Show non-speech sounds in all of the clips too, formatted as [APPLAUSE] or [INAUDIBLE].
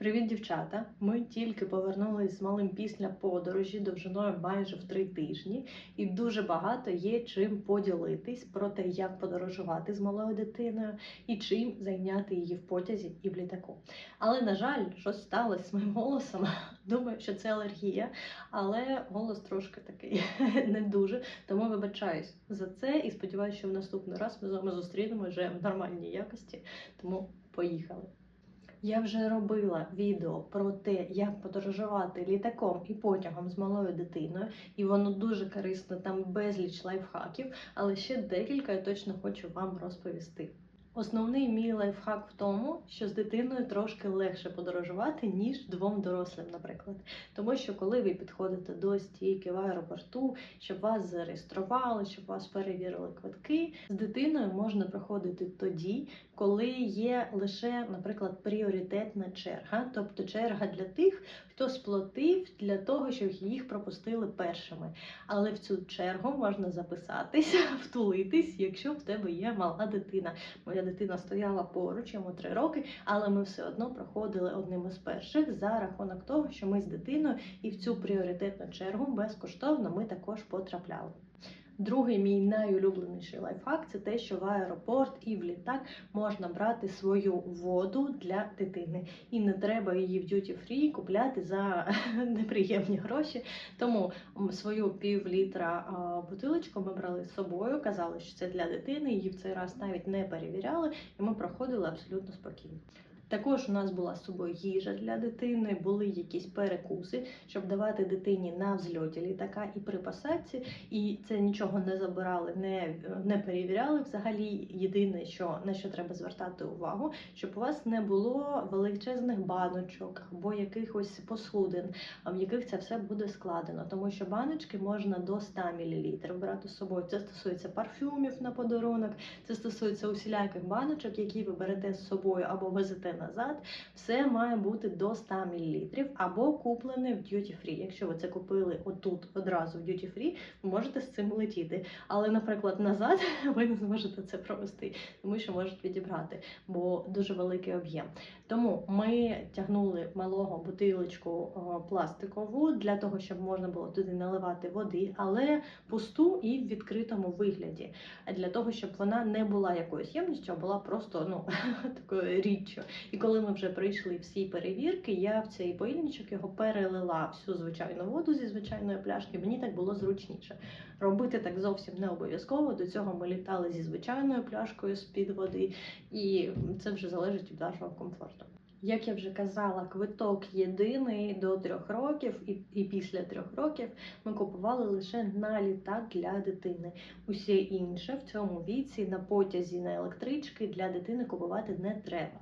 Привіт, дівчата! Ми тільки повернулись з малим після подорожі довжиною майже в три тижні, і дуже багато є чим поділитись про те, як подорожувати з малою дитиною і чим зайняти її в потязі і в літаку. Але на жаль, щось сталося з моїм голосом. [LAUGHS] Думаю, що це алергія, але голос трошки такий [LAUGHS] не дуже. Тому вибачаюсь за це і сподіваюся, що в наступний раз ми з вами зустрінемо вже в нормальній якості. Тому поїхали. Я вже робила відео про те, як подорожувати літаком і потягом з малою дитиною, і воно дуже корисно, там безліч лайфхаків, але ще декілька я точно хочу вам розповісти. Основний мій лайфхак в тому, що з дитиною трошки легше подорожувати, ніж двом дорослим, наприклад. Тому що коли ви підходите до стійки в аеропорту, щоб вас зареєстрували, щоб вас перевірили квитки, з дитиною можна проходити тоді, коли є лише, наприклад, пріоритетна черга, тобто черга для тих, хто сплатив для того, щоб їх пропустили першими. Але в цю чергу можна записатися, [LAUGHS] втулитись, якщо в тебе є мала дитина. Моя дитина стояла поруч, йому три роки, але ми все одно проходили одним із перших за рахунок того, що ми з дитиною і в цю пріоритетну чергу безкоштовно ми також потрапляли. Другий мій найулюбленіший лайфхак це те, що в аеропорт і в літак можна брати свою воду для дитини, і не треба її в duty free купляти за [LAUGHS] неприємні гроші. Тому свою пів літра бутилочку ми брали з собою, казали, що це для дитини. Її в цей раз навіть не перевіряли, і ми проходили абсолютно спокійно. Також у нас була з собою їжа для дитини, були якісь перекуси, щоб давати дитині на взльоті літака і при посадці. І це нічого не забирали, не, не перевіряли. Взагалі, єдине, що на що треба звертати увагу, щоб у вас не було величезних баночок або якихось посудин, в яких це все буде складено. Тому що баночки можна до 100 мл брати з собою. Це стосується парфюмів на подарунок, це стосується усіляких баночок, які ви берете з собою або везете назад. Все має бути до 100 мл або куплене в duty free. Якщо ви це купили отут одразу в duty free, ви можете з цим летіти. Але, наприклад, назад [LAUGHS] ви не зможете це провести, тому що можуть відібрати, бо дуже великий об'єм. Тому ми тягнули малого бутилочку пластикову для того, щоб можна було туди наливати води, але пусту і в відкритому вигляді, для того, щоб вона не була якоюсь ємністю, а була просто ну [LAUGHS] такою річчю. І коли ми вже пройшли всі перевірки, я в цей поїльничок його перелила всю звичайну воду зі звичайної пляшки. Мені так було зручніше. Робити так зовсім не обов'язково. До цього ми літали зі звичайною пляшкою з-під води, і це вже залежить від вашого комфорту. Як я вже казала, квиток єдиний до трьох років, і, і після трьох років ми купували лише на літак для дитини. Усе інше в цьому віці на потязі на електрички для дитини купувати не треба.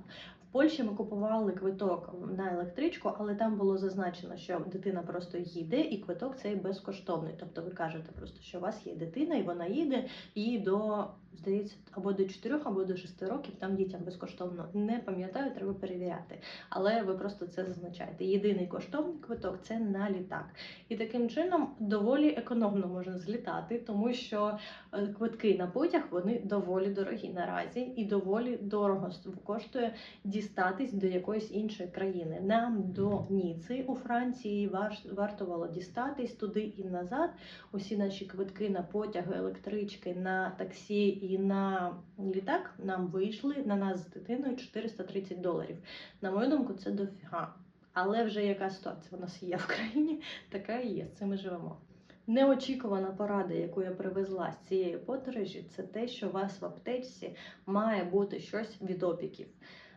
Польщі ми купували квиток на електричку, але там було зазначено, що дитина просто їде, і квиток цей безкоштовний. Тобто ви кажете просто, що у вас є дитина, і вона їде, і до здається, або до 4, або до 6 років там дітям безкоштовно. Не пам'ятаю, треба перевіряти. Але ви просто це зазначаєте. Єдиний коштовний квиток це на літак. І таким чином доволі економно можна злітати, тому що е, квитки на потяг вони доволі дорогі наразі і доволі дорого коштує дістатись до якоїсь іншої країни. Нам до Ніци у Франції вар- вартувало дістатись туди і назад. Усі наші квитки на потяги, електрички, на таксі і на літак нам вийшли на нас з дитиною 430 доларів. На мою думку, це дофіга. Але вже яка ситуація у нас є в країні, [LAUGHS] така і є. З цим ми живемо. Неочікувана порада, яку я привезла з цієї подорожі, це те, що у вас в аптечці має бути щось від опіків.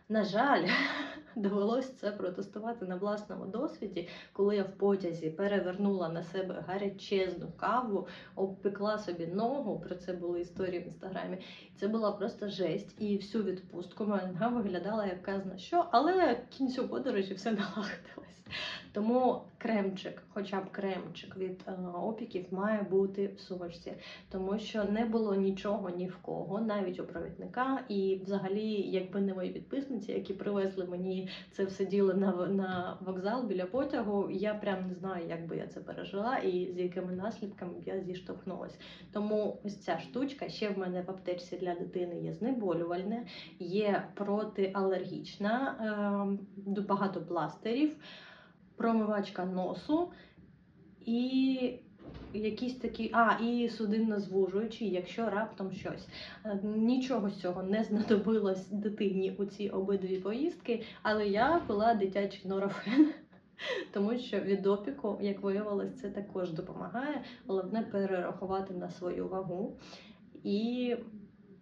На жаль, [LAUGHS] довелось це протестувати на власному досвіді, коли я в потязі перевернула на себе гарячезну каву, обпекла собі ногу. Про це були історії в інстаграмі. Це була просто жесть. І всю відпустку нога виглядала як казна що, але кінцю подорожі все [LAUGHS] налагодилось. Тому кремчик, хоча б кремчик від е, опіків, має бути в сумочці, тому що не було нічого ні в кого, навіть у провідника. І взагалі, якби не мої підписниці, які привезли мені це все діло на, на вокзал біля потягу. Я прям не знаю, як би я це пережила і з якими наслідками я зіштовхнулася. Тому ось ця штучка ще в мене в аптечці для дитини є знеболювальне, є протиалергічна, е, багато пластирів, промивачка носу і якісь такі, а, і судинно звужуючі, якщо раптом щось. Е, Нічого з цього не знадобилось дитині у ці обидві поїздки, але я пила дитячий норофен. [LAUGHS] Тому що від опіку, як виявилось, це також допомагає. Головне перерахувати на свою вагу і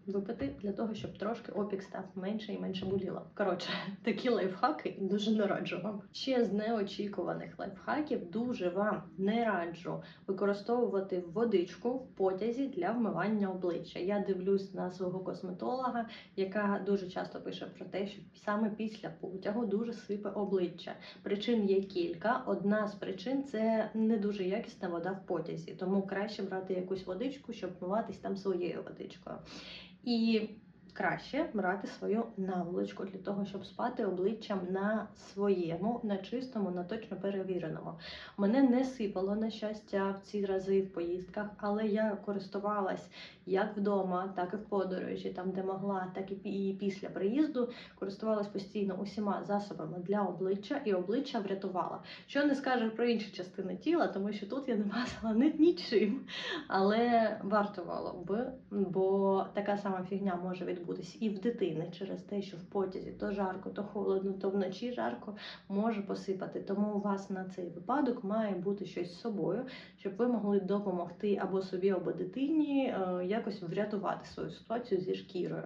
випити для того, щоб трошки опік став менше і менше боліло. Коротше, [LAUGHS] такі лайфхаки дуже не раджу вам. Ще з неочікуваних лайфхаків дуже вам не раджу використовувати водичку в потязі для вмивання обличчя. Я дивлюсь на свого косметолога, яка дуже часто пише про те, що саме після потягу дуже сипе обличчя. Причин є кілька. Одна з причин це не дуже якісна вода в потязі, тому краще брати якусь водичку, щоб вмиватись там своєю водичкою. І краще брати свою наволочку для того, щоб спати обличчям на своєму, на чистому, на точно перевіреному. Мене не сипало на щастя в ці рази в поїздках, але я користувалась як вдома, так і в подорожі, там де могла, так і після приїзду. Користувалась постійно усіма засобами для обличчя, і обличчя врятувала. Що не скажу про інші частини тіла, тому що тут я не мазала ні нічим. Але вартувало б, бо така сама фігня може відбутись і в дитини через те, що в потязі то жарко, то холодно, то вночі жарко може посипати. Тому у вас на цей випадок має бути щось з собою, щоб ви могли допомогти або собі, або дитині е, якось врятувати свою ситуацію зі шкірою.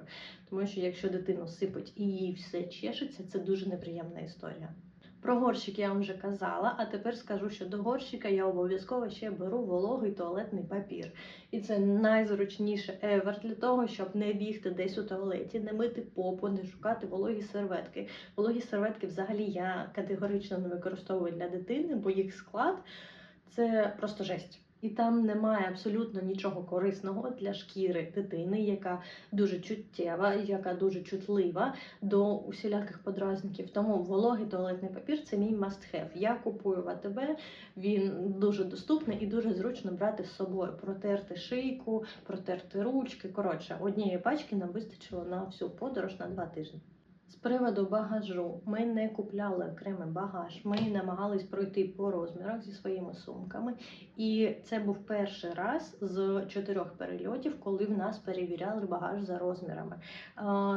Тому що якщо дитину сипить і їй все чешеться, це дуже неприємна історія. Про горщик я вам вже казала, а тепер скажу, що до горщика я обов'язково ще беру вологий туалетний папір. І це найзручніше ever для того, щоб не бігти десь у туалеті, не мити попу, не шукати вологі серветки. Вологі серветки взагалі я категорично не використовую для дитини, бо їх склад це просто жесть. І там немає абсолютно нічого корисного для шкіри дитини, яка дуже чуттєва, яка дуже чутлива до усіляких подразників. Тому вологий туалетний папір це мій must have. Я купую в АТБ, він дуже доступний і дуже зручно брати з собою. Протерти шийку, протерти ручки. Коротше, однієї пачки нам вистачило на всю подорож на два тижні. З приводу багажу ми не купляли окремий багаж. Ми намагались пройти по розмірах зі своїми сумками. І це був перший раз з чотирьох перельотів, коли в нас перевіряли багаж за розмірами.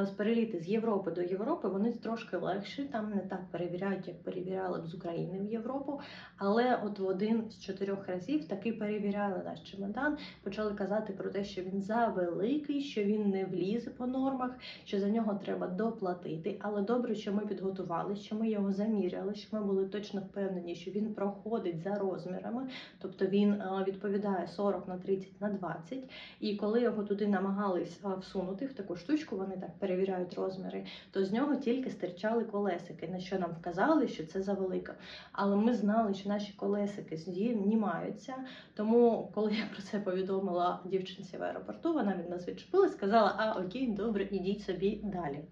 З переліти з Європи до Європи вони трошки легші, там не так перевіряють, як перевіряли б з України в Європу. Але от в один з чотирьох разів таки перевіряли наш чемодан, почали казати про те, що він завеликий, що він не влізе по нормах, що за нього треба доплатити. Але добре, що ми підготували, що ми його заміряли, що ми були точно впевнені, що він проходить за розмірами, тобто він е, відповідає 40 на 30 на 20. І коли його туди намагались е, всунути в таку штучку, вони так перевіряють розміри, то з нього тільки стирчали колесики, на що нам вказали, що це завелико. Але ми знали, що наші колесики знімаються. Тому, коли я про це повідомила дівчинці в аеропорту, вона від нас відчепилась, сказала: А окей, добре, ідіть собі далі.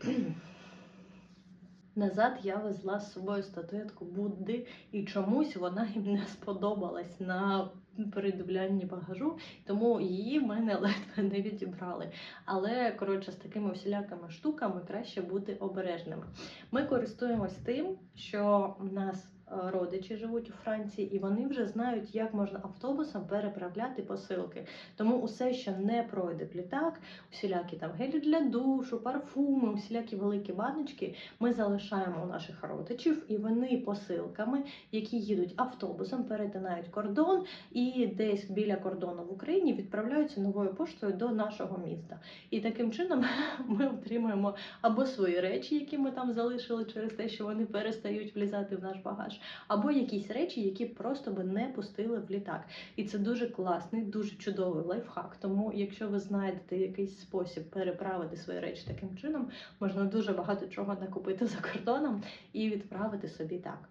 [CLEARS THROAT] Назад я везла з собою статуетку Будди, і чомусь вона їм не сподобалась на передивлянні багажу, тому її в мене [LAUGHS] ледве не відібрали. Але коротше, з такими всілякими штуками краще бути обережними. Ми користуємось тим, що в нас родичі живуть у Франції, і вони вже знають, як можна автобусом переправляти посилки. Тому усе, що не пройде літак, усілякі там гелі для душу, парфуми, усілякі великі баночки, ми залишаємо у наших родичів, і вони посилками, які їдуть автобусом, перетинають кордон і десь біля кордону в Україні відправляються новою поштою до нашого міста. І таким чином [LAUGHS] ми отримуємо або свої речі, які ми там залишили через те, що вони перестають влізати в наш багаж, або якісь речі, які просто би не пустили в літак. І це дуже класний, дуже чудовий лайфхак. Тому, якщо ви знайдете якийсь спосіб переправити свої речі таким чином, можна дуже багато чого накупити за кордоном і відправити собі так.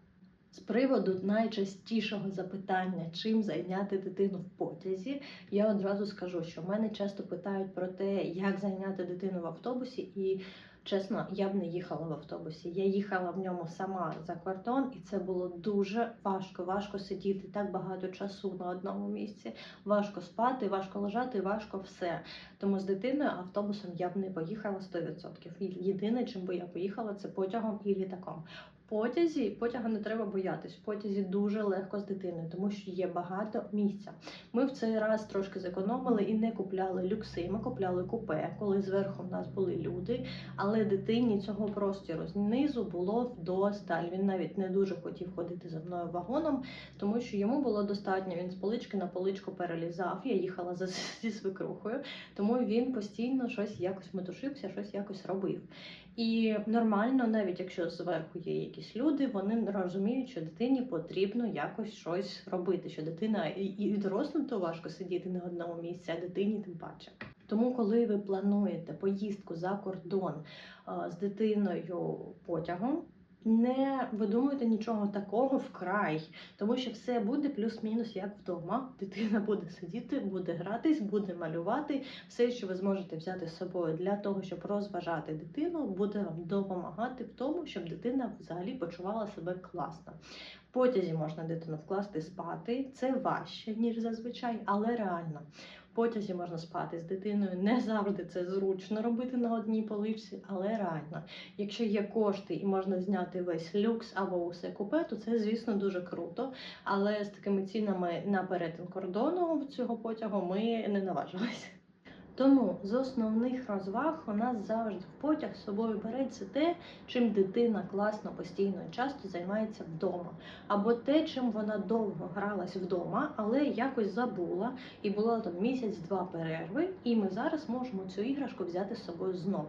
З приводу найчастішого запитання, чим зайняти дитину в потязі, я одразу скажу, що мене часто питають про те, як зайняти дитину в автобусі, і чесно, я б не їхала в автобусі. Я їхала в ньому сама за кордон, і це було дуже важко. Важко сидіти так багато часу на одному місці. Важко спати, важко лежати, важко все. Тому з дитиною автобусом я б не поїхала 100%. Єдине, чим би я поїхала, це потягом і літаком. Потязі потяга не треба боятись. В потязі дуже легко з дитиною, тому що є багато місця. Ми в цей раз трошки зекономили і не купляли люкси. Ми купляли купе, коли зверху в нас були люди. Але дитині цього простіру знизу було вдосталь. Він навіть не дуже хотів ходити за мною вагоном, тому що йому було достатньо. Він з полички на поличку перелізав. Я їхала за [LAUGHS] зі свекрухою, тому він постійно щось якось метушився, щось якось робив. І нормально, навіть якщо зверху є якісь люди, вони розуміють, що дитині потрібно якось щось робити. Що дитина і, і дорослим то важко сидіти на одному місці, а дитині тим паче. Тому, коли ви плануєте поїздку за кордон з дитиною потягом, не видумуйте нічого такого вкрай, тому що все буде плюс-мінус як вдома. Дитина буде сидіти, буде гратись, буде малювати. Все, що ви зможете взяти з собою для того, щоб розважати дитину, буде вам допомагати в тому, щоб дитина взагалі почувала себе класно. В потязі можна дитину вкласти спати. Це важче, ніж зазвичай, але реально. Потязі можна спати з дитиною. Не завжди це зручно робити на одній поличці, але реально. Якщо є кошти і можна зняти весь люкс або усе купе, то це, звісно, дуже круто. Але з такими цінами на перетин кордону цього потягу ми не наважилися. Тому з основних розваг у нас завжди в потяг з собою береться те, чим дитина класно, постійно і часто займається вдома, або те, чим вона довго гралась вдома, але якось забула, і було там місяць-два перерви, і ми зараз можемо цю іграшку взяти з собою знов.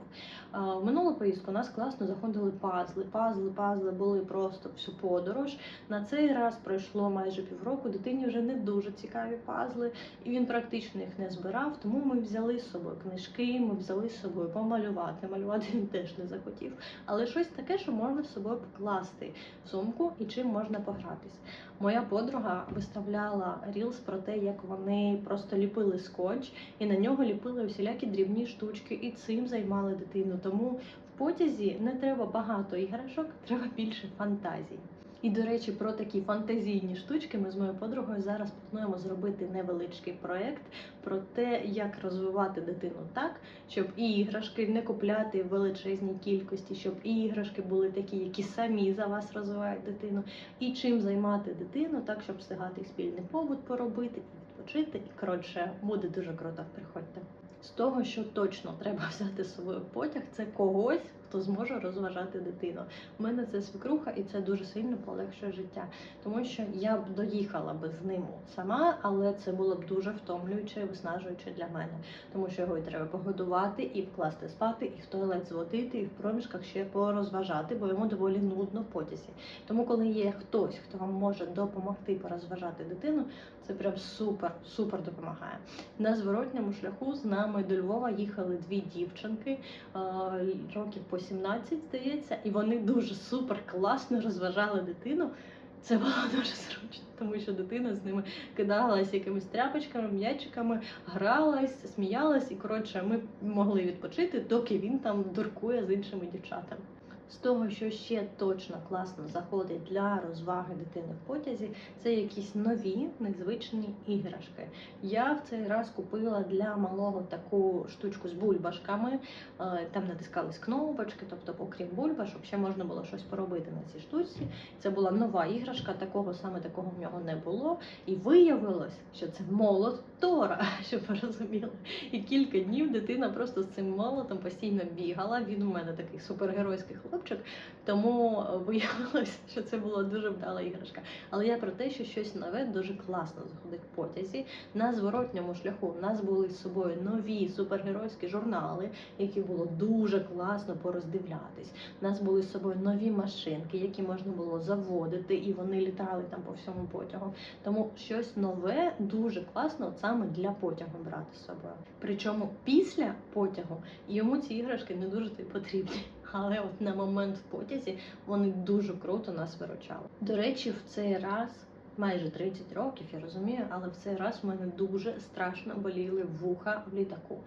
В минулу поїздку у нас класно заходили пазли. Пазли, пазли були просто всю подорож. На цей раз пройшло майже півроку. Дитині вже не дуже цікаві пазли, і він практично їх не збирав. Тому ми взяли з собою книжки, ми взяли з собою помалювати. Малювати він теж не захотів, але щось таке, що можна з собою покласти в сумку і чим можна погратись. Моя подруга виставляла рілс про те, як вони просто ліпили скотч і на нього ліпили усілякі дрібні штучки, і цим займали дитину. Тому в потязі не треба багато іграшок, треба більше фантазій. І, до речі, про такі фантазійні штучки ми з моєю подругою зараз плануємо зробити невеличкий проєкт про те, як розвивати дитину так, щоб і іграшки не купляти в величезній кількості, щоб і іграшки були такі, які самі за вас розвивають дитину, і чим займати дитину, так, щоб встигати спільний побут поробити, і відпочити. І коротше, буде дуже круто. Приходьте. З того, що точно треба [LAUGHS] взяти з собою потяг, це когось, хто зможе розважати дитину. У мене це свекруха, і це дуже сильно полегшує життя, тому що я б доїхала би з ним сама, але це було б дуже втомлююче і виснажуюче для мене, тому що його і треба погодувати, і вкласти спати, і в туалет зводити, і в проміжках ще порозважати, бо йому доволі нудно в потязі. Тому, коли є хтось, хто вам може допомогти порозважати дитину, це прям супер, супер допомагає. На зворотньому шляху з нами до Львова їхали дві дівчинки е, років по 17, здається, і вони дуже супер класно розважали дитину. Це було дуже зручно, тому що дитина з ними кидалась якимись тряпочками, м'ячиками, гралась, сміялась, і коротше, ми могли відпочити, доки він там дуркує з іншими дівчатами. З того, що ще точно класно заходить для розваги дитини в потязі, це якісь нові незвичні іграшки. Я в цей раз купила для малого таку штучку з бульбашками. Е, Там натискались кнопочки, тобто, окрім бульбашок, ще можна було щось поробити на цій штучці. Це була нова іграшка, такого саме такого в нього не було. І виявилось, що це молот Тора, [LAUGHS] щоб ви розуміли. І кілька днів дитина просто з цим молотом постійно бігала. Він у мене такий супергеройський хлопчик, тому виявилось, що це була дуже вдала іграшка. Але я про те, що щось нове дуже класно заходить в потязі. На зворотньому шляху в нас були з собою нові супергеройські журнали, які було дуже класно пороздивлятись. У нас були з собою нові машинки, які можна було заводити, і вони літали там по всьому потягу. Тому щось нове дуже класно саме для потягу брати з собою. Причому після потягу йому ці іграшки не дуже потрібні. Але от на момент в потязі вони дуже круто нас виручали. До речі, в цей раз. Майже 30 років, я розумію, але в цей раз в мене дуже страшно боліли вуха в літаку.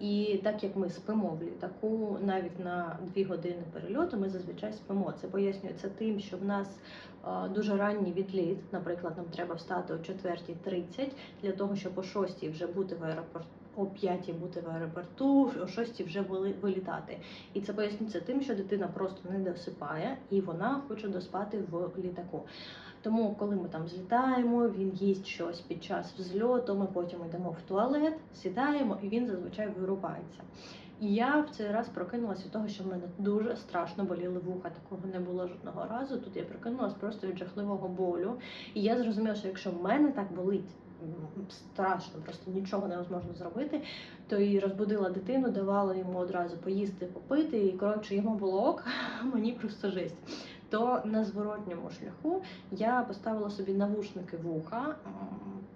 І так як ми спимо в літаку, навіть на 2 години перельоту, ми зазвичай спимо. Це пояснюється тим, що в нас дуже ранній відліт. Наприклад, нам треба встати о 4.30 для того, щоб о 6 вже бути в аеропорту. О 5 бути в аеропорту, о 6 вже вилітати. І це пояснюється тим, що дитина просто не досипає і вона хоче доспати в літаку. Тому, коли ми там злітаємо, він їсть щось під час взльоту, ми потім йдемо в туалет, сідаємо, і він зазвичай вирубається. І я в цей раз прокинулася від того, що в мене дуже страшно боліли вуха. Такого не було жодного разу. Тут я прокинулась просто від жахливого болю. І я зрозуміла, що якщо в мене так болить. Страшно, просто нічого невозможно зробити. То і розбудила дитину, давала йому одразу поїсти, попити, і коротше йому було ок, [LAUGHS] мені просто жесть. То на зворотньому шляху я поставила собі навушники вуха.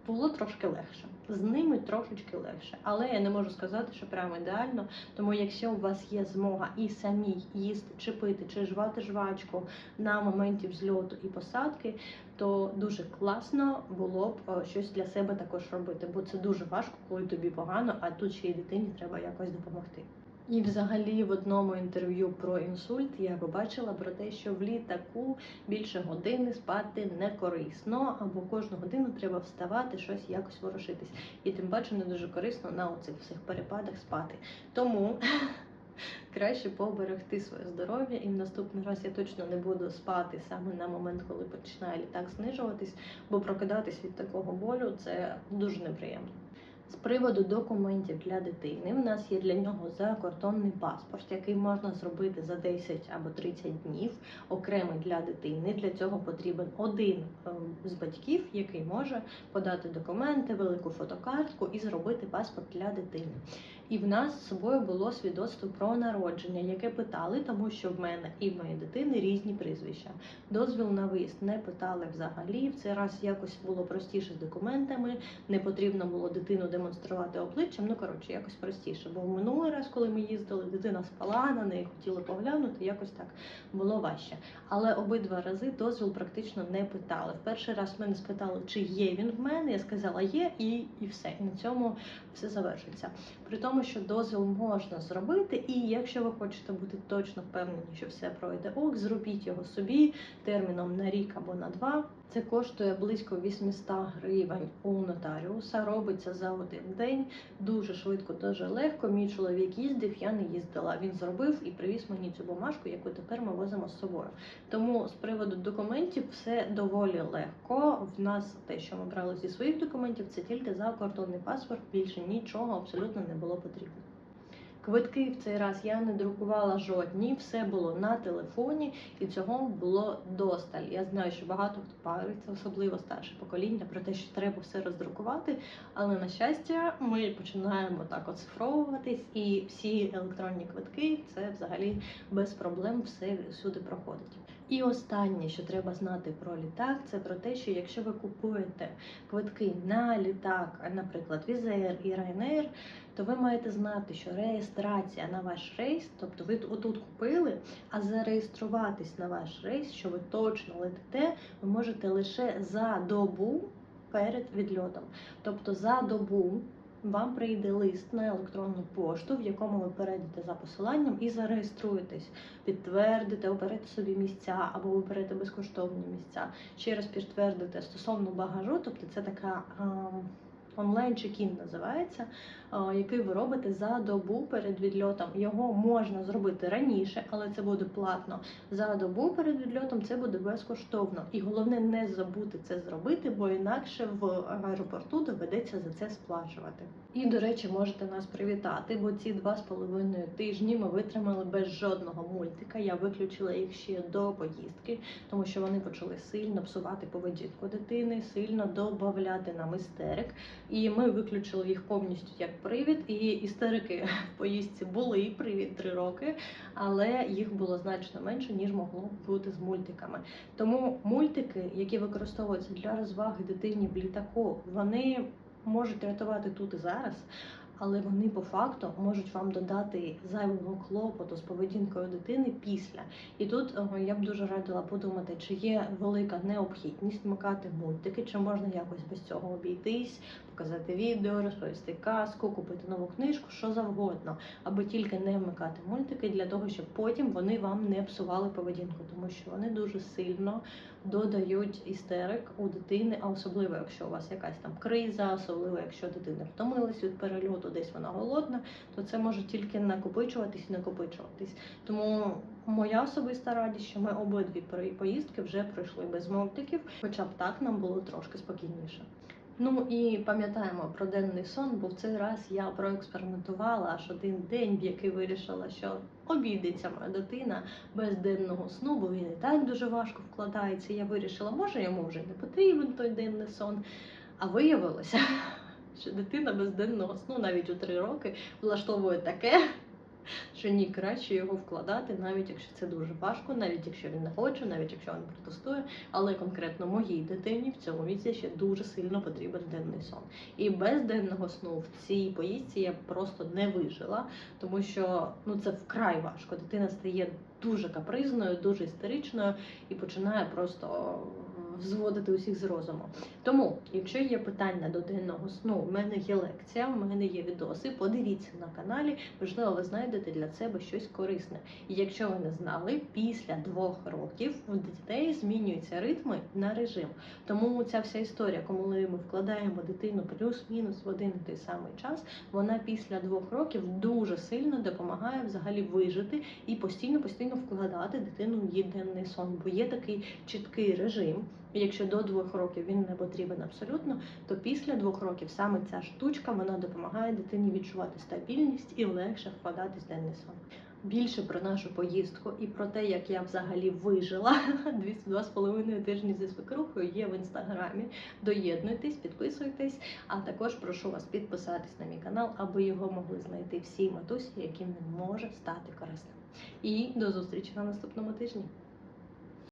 Було трошки легше. З ними трошечки легше. Але я не можу сказати, що прямо ідеально. Тому якщо у вас є змога і самі їсти, чи пити, чи жвати жвачку на моменті взльоту і посадки, то дуже класно було б е, щось для себе також робити, бо це дуже важко, коли тобі погано, а тут ще й дитині треба якось допомогти. І взагалі в одному інтерв'ю про інсульт я побачила про те, що в літаку більше години спати не корисно, або кожну годину треба вставати, щось якось ворушитись. І тим паче не дуже корисно на оцих всіх перепадах спати. Тому [LAUGHS] краще поберегти своє здоров'я, і в наступний раз я точно не буду спати саме на момент, коли починає літак знижуватись, бо прокидатись від такого болю це дуже неприємно. З приводу документів для дитини, в нас є для нього закордонний паспорт, який можна зробити за 10 або 30 днів, окремий для дитини. Для цього потрібен один ем, з батьків, який може подати документи, велику фотокартку і зробити паспорт для дитини. І в нас з собою було свідоцтво про народження, яке питали, тому що в мене і в моєї дитини різні прізвища. Дозвіл на виїзд не питали взагалі. В цей раз якось було простіше з документами, не потрібно було дитину демонструвати обличчям. Ну коротше, якось простіше. Бо в минулий раз, коли ми їздили, дитина спала на неї, хотіли поглянути, якось так було важче. Але обидва рази дозвіл практично не питали. В перший раз мене спитали, чи є він в мене. Я сказала є, і, і все. І на цьому все завершиться. При тому, що дозвіл можна зробити, і якщо ви хочете бути точно впевнені, що все пройде ок, зробіть його собі терміном на рік або на два. Це коштує близько 800 гривень у нотаріуса. Робиться за один день, дуже швидко, дуже легко. Мій чоловік їздив, я не їздила. Він зробив і привіз мені цю бумажку, яку тепер ми возимо з собою. Тому з приводу документів все доволі легко. В нас те, що ми брали зі своїх документів, це тільки закордонний паспорт. Більше нічого абсолютно не було потрібно. Квитки в цей раз я не друкувала жодні, все було на телефоні, і цього було досталь. Я знаю, що багато хто париться, особливо старше покоління, про те, що треба все роздрукувати. Але на щастя, ми починаємо так оцифровуватись, і всі електронні квитки це взагалі без проблем все всюди проходить. І останнє, що треба знати про літак, це про те, що якщо ви купуєте квитки на літак, наприклад, Візер і Ryanair, то ви маєте знати, що реєстрація на ваш рейс, тобто ви отут купили, а зареєструватись на ваш рейс, що ви точно летите, ви можете лише за добу перед відльотом. Тобто за добу вам прийде лист на електронну пошту, в якому ви перейдете за посиланням і зареєструєтесь, підтвердите, оберете собі місця або виберете безкоштовні місця. Ще раз підтвердите стосовно багажу, тобто це така. ем, Онлайн чекін називається, е, який ви робите за добу перед відльотом. Його можна зробити раніше, але це буде платно. За добу перед відльотом це буде безкоштовно. І головне не забути це зробити, бо інакше в аеропорту доведеться за це сплачувати. І, до речі, можете нас привітати, бо ці два з половиною тижні ми витримали без жодного мультика. Я виключила їх ще до поїздки, тому що вони почали сильно псувати поведінку дитини, сильно додавати нам істерик. І ми виключили їх повністю як привід. І істерики в поїздці були привід три роки, але їх було значно менше, ніж могло бути з мультиками. Тому мультики, які використовуються для розваги дитині в літаку, вони можуть рятувати тут і зараз. Але вони по факту можуть вам додати зайвого клопоту з поведінкою дитини після. І тут е, я б дуже радила подумати, чи є велика необхідність вмикати мультики, чи можна якось без цього обійтись, показати відео, розповісти казку, купити нову книжку, що завгодно, аби тільки не вмикати мультики для того, щоб потім вони вам не псували поведінку, тому що вони дуже сильно додають істерик у дитини, а особливо, якщо у вас якась там криза, особливо якщо дитина втомилась від перельоту, десь вона голодна, то це може тільки накопичуватись і накопичуватись. Тому моя особиста радість, що ми обидві поїздки вже пройшли без мультиків, хоча б так нам було трошки спокійніше. Ну і пам'ятаємо про денний сон, бо в цей раз я проекспериментувала аж один день, в який вирішила, що обійдеться моя дитина без денного сну, бо він і так дуже важко вкладається. Я вирішила, може йому вже не потрібен той денний сон. А виявилося, що дитина без денного сну навіть у три роки влаштовує таке, [LAUGHS] що ні, краще його вкладати, навіть якщо це дуже важко, навіть якщо він не хоче, навіть якщо він протестує. Але конкретно моїй дитині в цьому віці ще дуже сильно потрібен денний сон. І без денного сну в цій поїздці я просто не вижила, тому що ну це вкрай важко. Дитина стає дуже капризною, дуже істеричною і починає просто зводити усіх з розуму. Тому, якщо є питання до денного сну, в мене є лекція, в мене є відоси. Подивіться на каналі, можливо, ви знайдете для себе щось корисне. І якщо ви не знали, після двох років у дітей змінюються ритми на режим. Тому ця вся історія, коли ми вкладаємо дитину плюс-мінус в один і той самий час, вона після двох років дуже сильно допомагає взагалі вижити і постійно постійно вкладати дитину в її сон. Бо є такий чіткий режим. Якщо до двох років він не потрібен абсолютно, то після двох років саме ця штучка вона допомагає дитині відчувати стабільність і легше вкладатись в денний сон. Більше про нашу поїздку і про те, як я взагалі вижила [LAUGHS] 202,5 тижні зі свекрухою, є в інстаграмі. Доєднуйтесь, підписуйтесь, а також прошу вас підписатись на мій канал, аби його могли знайти всі матусі, яким не може стати корисним. І до зустрічі на наступному тижні.